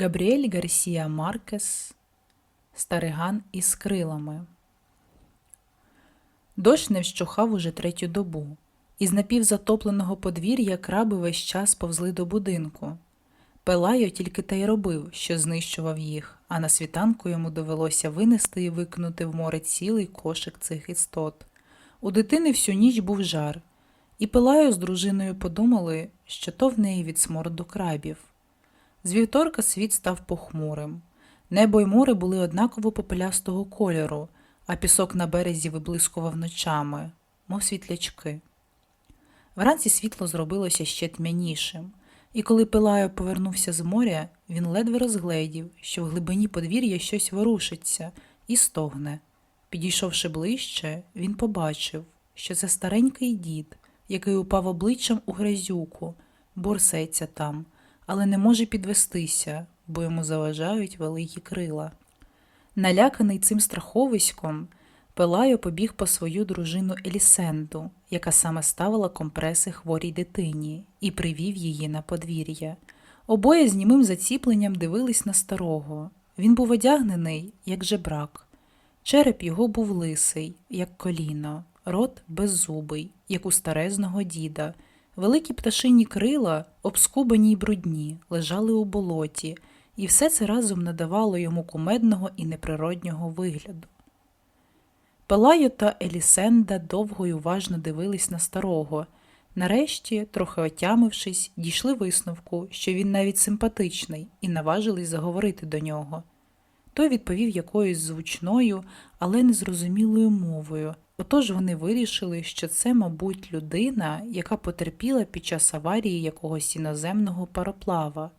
Габріель Гарсія Маркес Стариган із крилами. Дощ не вщухав уже третю добу. Із напівзатопленого подвір'я краби весь час повзли до будинку. Пелайо тільки те й робив, що знищував їх, а на світанку йому довелося винести і викинути в море цілий кошик цих істот. У дитини всю ніч був жар, і Пелайо з дружиною подумали, що то в неї від сморду крабів. З вівторка світ став похмурим. Небо й море були однаково попелястого кольору, а пісок на березі виблискував ночами, мов світлячки. Вранці світло зробилося ще тьмянішим, і коли Пилаю повернувся з моря, він ледве розгледів, що в глибині подвір'я щось ворушиться і стогне. Підійшовши ближче, він побачив, що це старенький дід, який упав обличчям у грязюку, борсеться там, але не може підвестися, бо йому заважають великі крила. Наляканий цим страховиськом, Пелайо побіг по свою дружину Елісенду, яка саме ставила компреси хворій дитині, і привів її на подвір'я. Обоє з німим заціпленням дивились на старого. Він був одягнений, як жебрак. Череп його був лисий, як коліно, рот беззубий, як у старезного діда. Великі пташині крила, обскубані й брудні, лежали у болоті, і все це разом надавало йому кумедного і неприроднього вигляду. Пелайо та Елісенда довго й уважно дивились на старого. Нарешті, трохи отямившись, дійшли висновку, що він навіть симпатичний, і наважились заговорити до нього. Той відповів якоюсь звучною, але незрозумілою мовою. Отож вони вирішили, що це, мабуть, людина, яка потерпіла під час аварії якогось іноземного пароплава.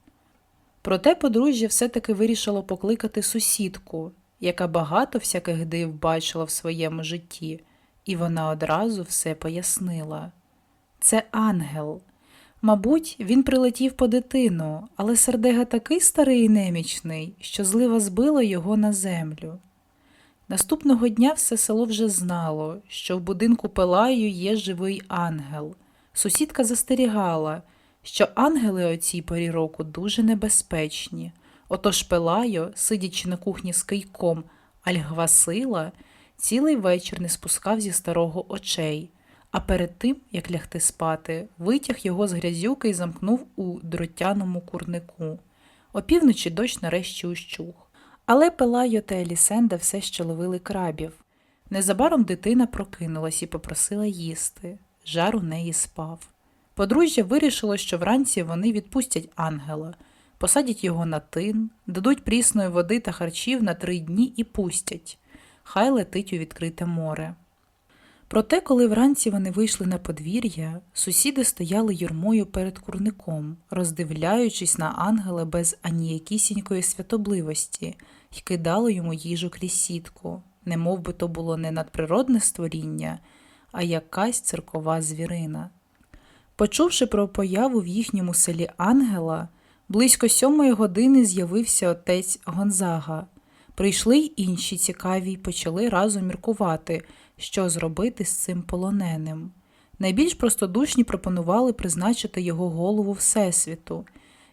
Проте подружжя все-таки вирішило покликати сусідку, яка багато всяких див бачила в своєму житті, і вона одразу все пояснила. Це ангел. Мабуть, він прилетів по дитину, але сердега такий старий і немічний, що злива збила його на землю. Наступного дня все село вже знало, що в будинку Пелаю є живий ангел. Сусідка застерігала, що ангели о цій порі року дуже небезпечні. Отож Пелайо, сидячи на кухні з кийком Альгвасила, цілий вечір не спускав зі старого очей, а перед тим, як лягти спати, витяг його з грязюки і замкнув у дротяному курнику. Опівночі дощ нарешті ущух. Але Пелайо та Елісенда все ще ловили крабів. Незабаром дитина прокинулась і попросила їсти. Жар у неї спав. Подружжя вирішило, що вранці вони відпустять ангела, посадять його на тин, дадуть прісної води та харчів на три дні і пустять. Хай летить у відкрите море. Проте, коли вранці вони вийшли на подвір'я, сусіди стояли юрмою перед курником, роздивляючись на ангела без аніякісінької святобливості й кидали йому їжу крізь сітку, не мов би то було не надприродне створіння, а якась циркова звірина. Почувши про появу в їхньому селі ангела, близько сьомої години з'явився отець Гонзага. Прийшли й інші цікаві й почали разом міркувати, що зробити з цим полоненим. Найбільш простодушні пропонували призначити його голову Всесвіту,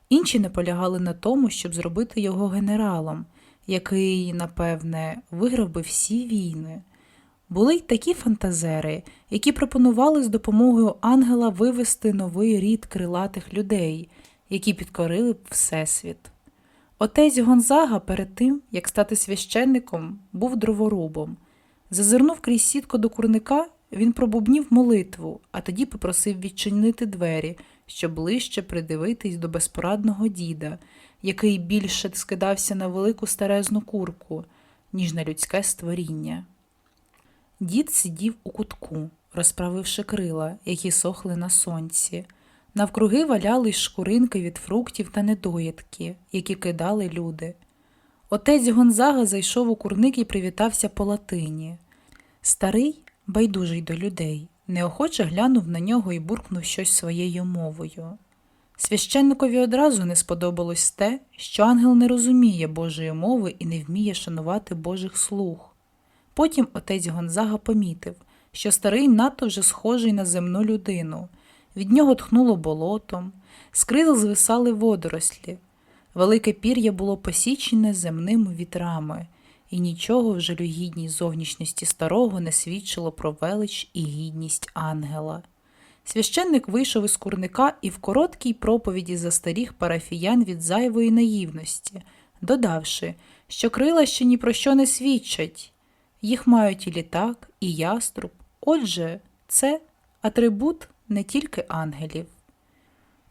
інші наполягали на тому, щоб зробити його генералом, який, напевне, виграв би всі війни. Були й такі фантазери, які пропонували з допомогою ангела вивести новий рід крилатих людей, які підкорили б Всесвіт. Отець Гонзага перед тим, як стати священником, був дроворубом. Зазирнув крізь сітку до курника, він пробубнів молитву, а тоді попросив відчинити двері, щоб ближче придивитись до безпорадного діда, який більше скидався на велику старезну курку, ніж на людське створіння. Дід сидів у кутку, розправивши крила, які сохли на сонці. Навкруги валялись шкуринки від фруктів та недоїдки, які кидали люди. Отець Гонзага зайшов у курник і привітався по латині. Старий, байдужий до людей, неохоче глянув на нього і буркнув щось своєю мовою. Священникові одразу не сподобалось те, що ангел не розуміє Божої мови і не вміє шанувати Божих слуг. Потім отець Гонзага помітив, що старий надто вже схожий на земну людину. Від нього тхнуло болотом, з крил звисали водорослі. Велике пір'я було посічене земними вітрами, і нічого в жалюгідній зовнішності старого не свідчило про велич і гідність ангела. Священник вийшов із курника і в короткій проповіді застеріг парафіян від зайвої наївності, додавши, що крила ще ні про що не свідчать. Їх мають і літак, і яструб. Отже, це атрибут не тільки ангелів.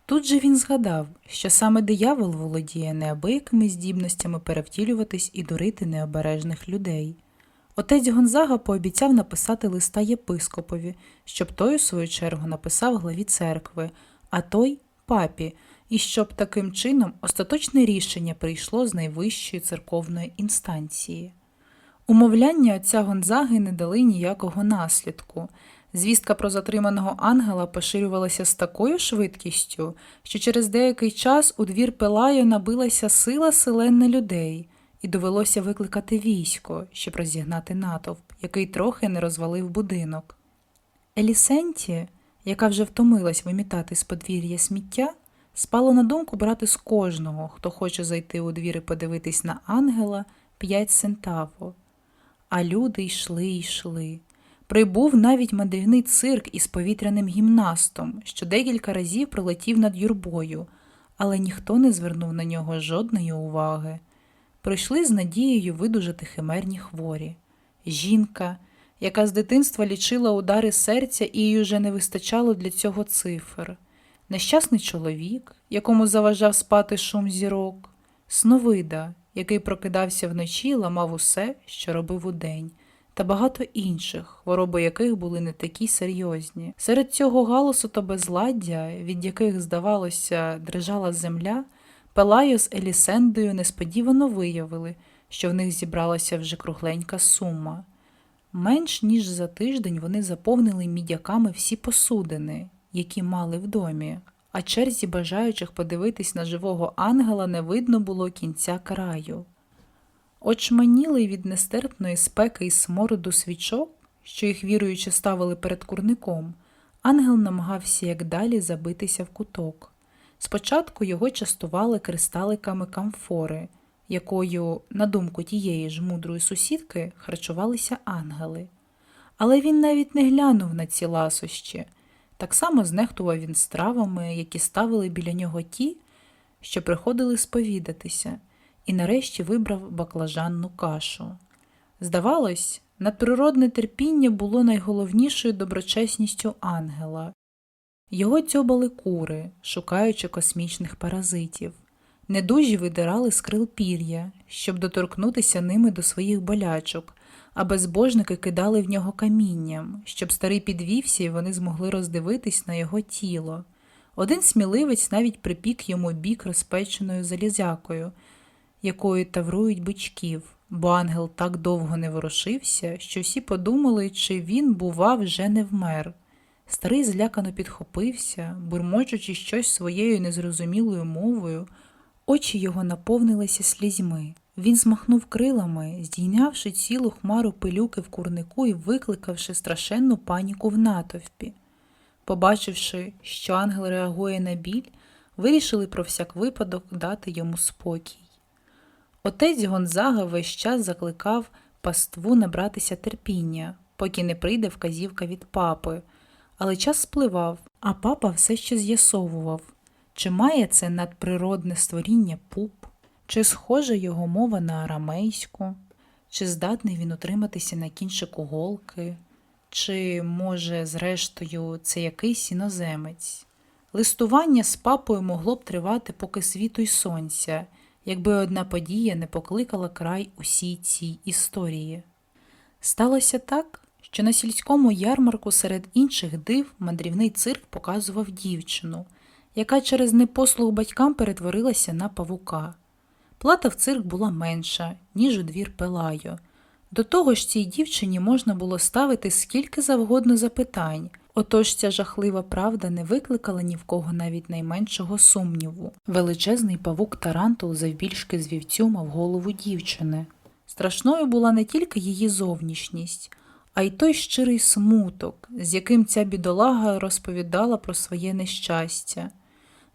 Тут же він згадав, що саме диявол володіє неабиякими здібностями перевтілюватись і дурити необережних людей. Отець Гонзага пообіцяв написати листа єпископові, щоб той, у свою чергу, написав главі церкви, а той папі, і щоб таким чином остаточне рішення прийшло з найвищої церковної інстанції. Умовляння отця Гонзаги не дали ніякого наслідку. Звістка про затриманого ангела поширювалася з такою швидкістю, що через деякий час у двір Пелаю набилася сила селенна людей, і довелося викликати військо, щоб розігнати натовп, який трохи не розвалив будинок. Елісенті, яка вже втомилась вимітати з подвір'я сміття, спало на думку брати з кожного, хто хоче зайти у двір і подивитись на ангела, п'ять центаво. А люди йшли й йшли. Прибув навіть мандрівний цирк із повітряним гімнастом, що декілька разів пролетів над юрбою, але ніхто не звернув на нього жодної уваги. Прийшли з надією видужати химерні хворі. Жінка, яка з дитинства лічила удари серця і їй уже не вистачало для цього цифр, нещасний чоловік, якому заважав спати шум зірок, сновида, який прокидався вночі і ламав усе, що робив удень, та багато інших, хвороби яких були не такі серйозні. Серед цього галасу та безладдя, від яких, здавалося, дрижала земля, Пелайо з Елісендою несподівано виявили, що в них зібралася вже кругленька сума. Менш ніж за тиждень вони заповнили мідяками всі посудини, які мали в домі, а черзі бажаючих подивитись на живого ангела не видно було кінця краю. Очманілий від нестерпної спеки і смороду свічок, що їх віруючи ставили перед курником, ангел намагався як далі забитися в куток. Спочатку його частували кристаликами камфори, якою, на думку тієї ж мудрої сусідки, харчувалися ангели. Але він навіть не глянув на ці ласощі. Так само знехтував він стравами, які ставили біля нього ті, що приходили сповідатися, і нарешті вибрав баклажанну кашу. Здавалось, надприродне терпіння було найголовнішою доброчесністю ангела. Його дзьобали кури, шукаючи космічних паразитів. Недужі видирали з крил пір'я, щоб доторкнутися ними до своїх болячок, а безбожники кидали в нього камінням, щоб старий підвівся і вони змогли роздивитись на його тіло. Один сміливець навіть припік йому бік розпеченою залізякою, якою таврують бичків, бо ангел так довго не ворушився, що всі подумали, чи він, бува, вже не вмер. Старий злякано підхопився, бурмочучи щось своєю незрозумілою мовою, очі його наповнилися слізьми. Він змахнув крилами, здійнявши цілу хмару пилюки в курнику і викликавши страшенну паніку в натовпі. Побачивши, що ангел реагує на біль, вирішили про всяк випадок дати йому спокій. Отець Гонзага весь час закликав паству набратися терпіння, поки не прийде вказівка від папи, але час спливав, а папа все ще з'ясовував, чи має це надприродне створіння пуп, чи схожа його мова на арамейську, чи здатний він утриматися на кінчику голки, чи, може, зрештою, це якийсь іноземець. Листування з папою могло б тривати поки світу й сонця, якби одна подія не покликала край усій цій історії. Сталося так, що на сільському ярмарку серед інших див мандрівний цирк показував дівчину, яка через непослух батькам перетворилася на павука. Плата в цирк була менша, ніж у двір Пелайо. До того ж цій дівчині можна було ставити скільки завгодно запитань, отож ця жахлива правда не викликала ні в кого навіть найменшого сумніву. Величезний павук Тарантул завбільшки з вівцю мав голову дівчини. Страшною була не тільки її зовнішність, а й той щирий смуток, з яким ця бідолага розповідала про своє нещастя.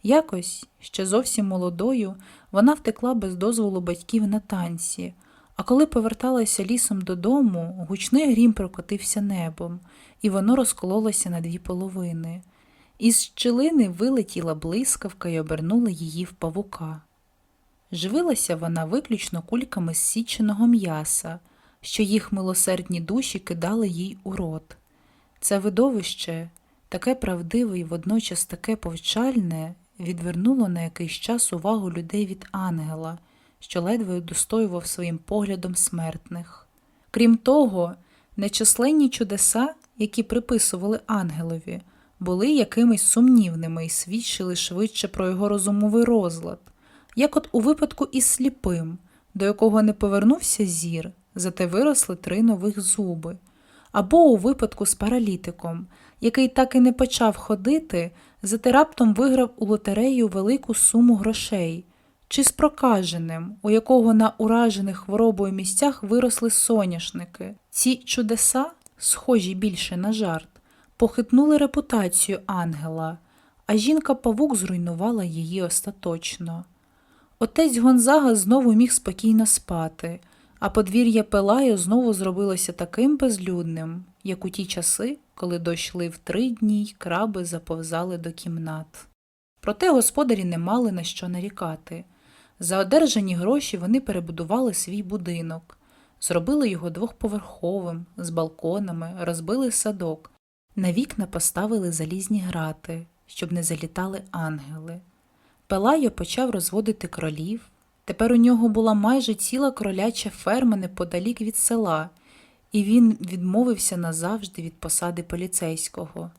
Якось, ще зовсім молодою, вона втекла без дозволу батьків на танці, а коли поверталася лісом додому, гучний грім прокотився небом, і воно розкололося на дві половини. Із щілини вилетіла блискавка і обернула її в павука. Живилася вона виключно кульками зсіченого м'яса, що їх милосердні душі кидали їй у рот. Це видовище, таке правдиве і водночас таке повчальне, відвернуло на якийсь час увагу людей від ангела, що ледве удостоював своїм поглядом смертних. Крім того, нечисленні чудеса, які приписували ангелові, були якимись сумнівними і свідчили швидше про його розумовий розлад, як от у випадку із сліпим, до якого не повернувся зір, зате виросли три нових зуби, або у випадку з паралітиком, який так і не почав ходити, зате раптом виграв у лотерею велику суму грошей, чи з прокаженим, у якого на уражених хворобою місцях виросли соняшники. Ці чудеса, схожі більше на жарт, похитнули репутацію ангела, а жінка-павук зруйнувала її остаточно. Отець Гонзага знову міг спокійно спати, а подвір'я Пелаю знову зробилося таким безлюдним, як у ті часи, коли дощ лив три дні й краби заповзали до кімнат. Проте господарі не мали на що нарікати. За одержані гроші вони перебудували свій будинок, зробили його двохповерховим, з балконами, розбили садок, на вікна поставили залізні грати, щоб не залітали ангели. Пелайо почав розводити кролів. Тепер у нього була майже ціла кроляча ферма неподалік від села, і він відмовився назавжди від посади поліцейського.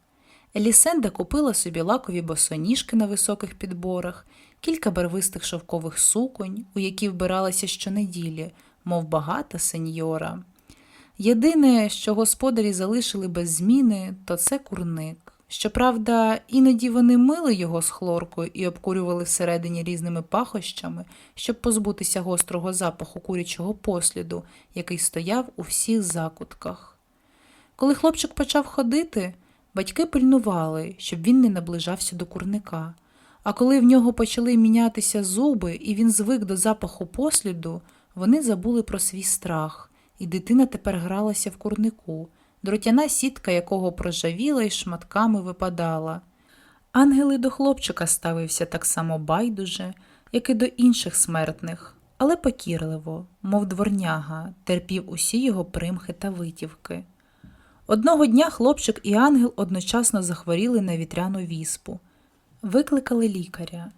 Елісенда купила собі лакові босоніжки на високих підборах, кілька барвистих шовкових суконь, у які вбиралася щонеділі, мов багата сеньора. Єдине, що господарі залишили без зміни, то це курник. Щоправда, іноді вони мили його з хлоркою і обкурювали всередині різними пахощами, щоб позбутися гострого запаху курячого посліду, який стояв у всіх закутках. Коли хлопчик почав ходити, батьки пильнували, щоб він не наближався до курника. А коли в нього почали мінятися зуби і він звик до запаху посліду, вони забули про свій страх, і дитина тепер гралася в курнику дротяна сітка якого прожавіла і шматками випадала. Ангел і до хлопчика ставився так само байдуже, як і до інших смертних, але покірливо, мов дворняга, терпів усі його примхи та витівки. Одного дня хлопчик і ангел одночасно захворіли на вітряну віспу. Викликали лікаря.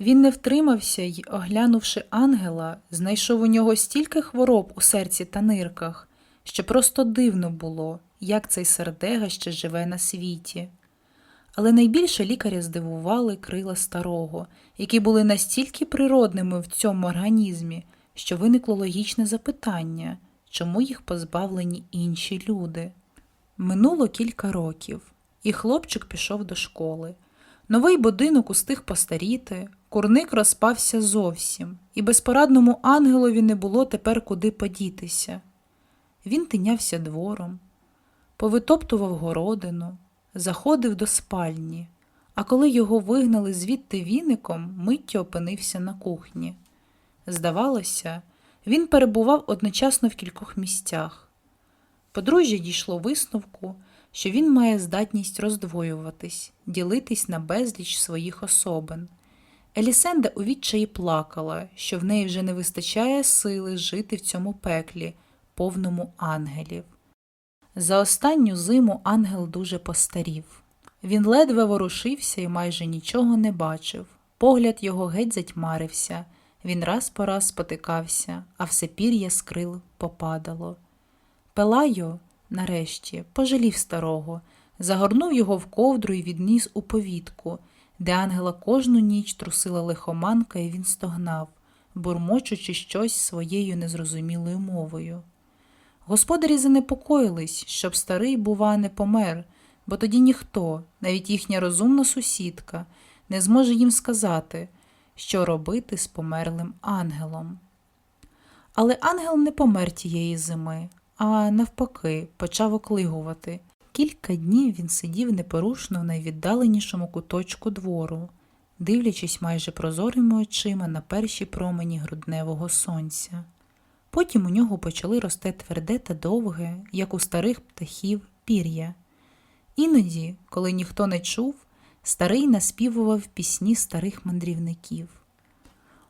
Він не втримався й, оглянувши ангела, знайшов у нього стільки хвороб у серці та нирках, що просто дивно було, як цей сердега ще живе на світі. Але найбільше лікаря здивували крила старого, які були настільки природними в цьому організмі, що виникло логічне запитання, чому їх позбавлені інші люди. Минуло кілька років, і хлопчик пішов до школи. Новий будинок устиг постаріти, курник розпався зовсім, і безпорадному ангелові не було тепер куди подітися. Він тинявся двором, повитоптував городину, заходив до спальні, а коли його вигнали звідти віником, миттю опинився на кухні. Здавалося, він перебував одночасно в кількох місцях. Подружжя дійшло висновку, що він має здатність роздвоюватись, ділитись на безліч своїх особин. Елісенда у відчаї плакала, що в неї вже не вистачає сили жити в цьому пеклі, повному ангелів. За останню зиму ангел дуже постарів. Він ледве ворушився і майже нічого не бачив. Погляд його геть затьмарився, він раз по раз спотикався, а все пір'я з попадало. Пелайо, нарешті, пожалів старого, загорнув його в ковдру і відніс у повітку, де ангела кожну ніч трусила лихоманка, і він стогнав, бурмочучи щось своєю незрозумілою мовою. Господарі занепокоїлись, щоб старий, бува, не помер, бо тоді ніхто, навіть їхня розумна сусідка, не зможе їм сказати, що робити з померлим ангелом. Але ангел не помер тієї зими, а навпаки, почав оклигувати. Кілька днів він сидів непорушно в найвіддаленішому куточку двору, дивлячись майже прозорими очима на перші промені грудневого сонця. Потім у нього почали рости тверде та довге, як у старих птахів, пір'я. Іноді, коли ніхто не чув, старий наспівував пісні старих мандрівників.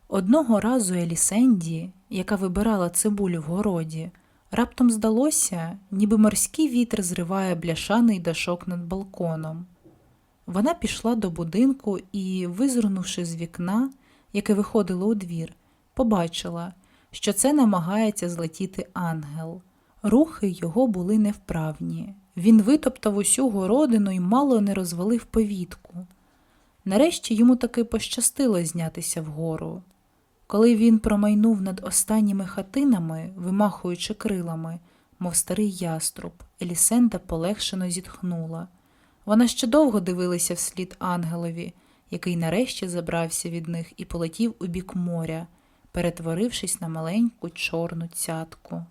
Одного разу Елісенді, яка вибирала цибулю в городі, раптом здалося, ніби морський вітер зриває бляшаний дашок над балконом. Вона пішла до будинку і, визирнувши з вікна, яке виходило у двір, побачила, що це намагається злетіти ангел. Рухи його були невправні. Він витоптав усю городину і мало не розвалив повітку. Нарешті йому таки пощастило знятися вгору. Коли він промайнув над останніми хатинами, вимахуючи крилами, мов старий яструб, Елісенда полегшено зітхнула. Вона ще довго дивилася вслід ангелові, який нарешті забрався від них і полетів у бік моря, перетворившись на маленьку чорну цятку.